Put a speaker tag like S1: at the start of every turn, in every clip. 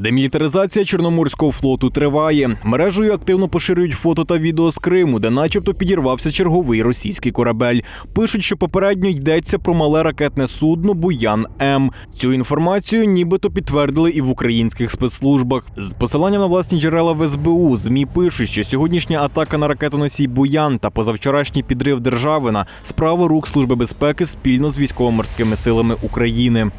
S1: Демілітаризація Чорноморського флоту триває. Мережею активно поширюють фото та відео з Криму, де, начебто, підірвався черговий російський корабель. Пишуть, що попередньо йдеться про мале ракетне судно Буян М. Цю інформацію нібито підтвердили і в українських спецслужбах. З посиланням на власні джерела в СБУ змі пишуть, що сьогоднішня атака на ракетоносій Буян та позавчорашній підрив Державина справа рук Служби безпеки спільно з військово-морськими силами України.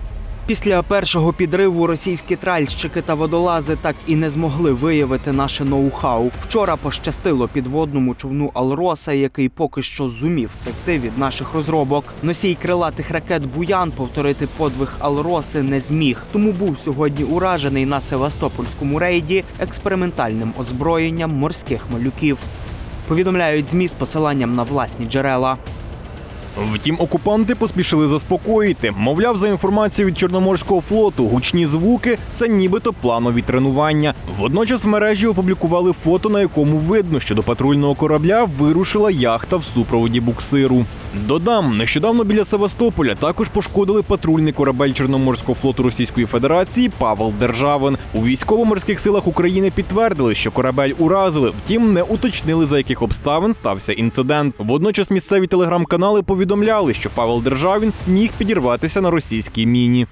S2: Після першого підриву російські тральщики та водолази так і не змогли виявити наше ноу-хау. Вчора пощастило підводному човну Алроса, який поки що зумів втекти від наших розробок. Носій крилатих ракет Буян повторити подвиг Алроси не зміг, тому був сьогодні уражений на Севастопольському рейді експериментальним озброєнням морських малюків. Повідомляють змі з посиланням на власні джерела.
S1: Втім, окупанти поспішили заспокоїти. Мовляв, за інформацією від Чорноморського флоту, гучні звуки це нібито планові тренування. Водночас в мережі опублікували фото, на якому видно, що до патрульного корабля вирушила яхта в супроводі буксиру. Додам, нещодавно біля Севастополя також пошкодили патрульний корабель Чорноморського флоту Російської Федерації Павел Державин. У військово-морських силах України підтвердили, що корабель уразили, втім не уточнили за яких обставин стався інцидент. Водночас місцеві телеграм-канали повідомляли, що Павел Державін міг підірватися на російській міні.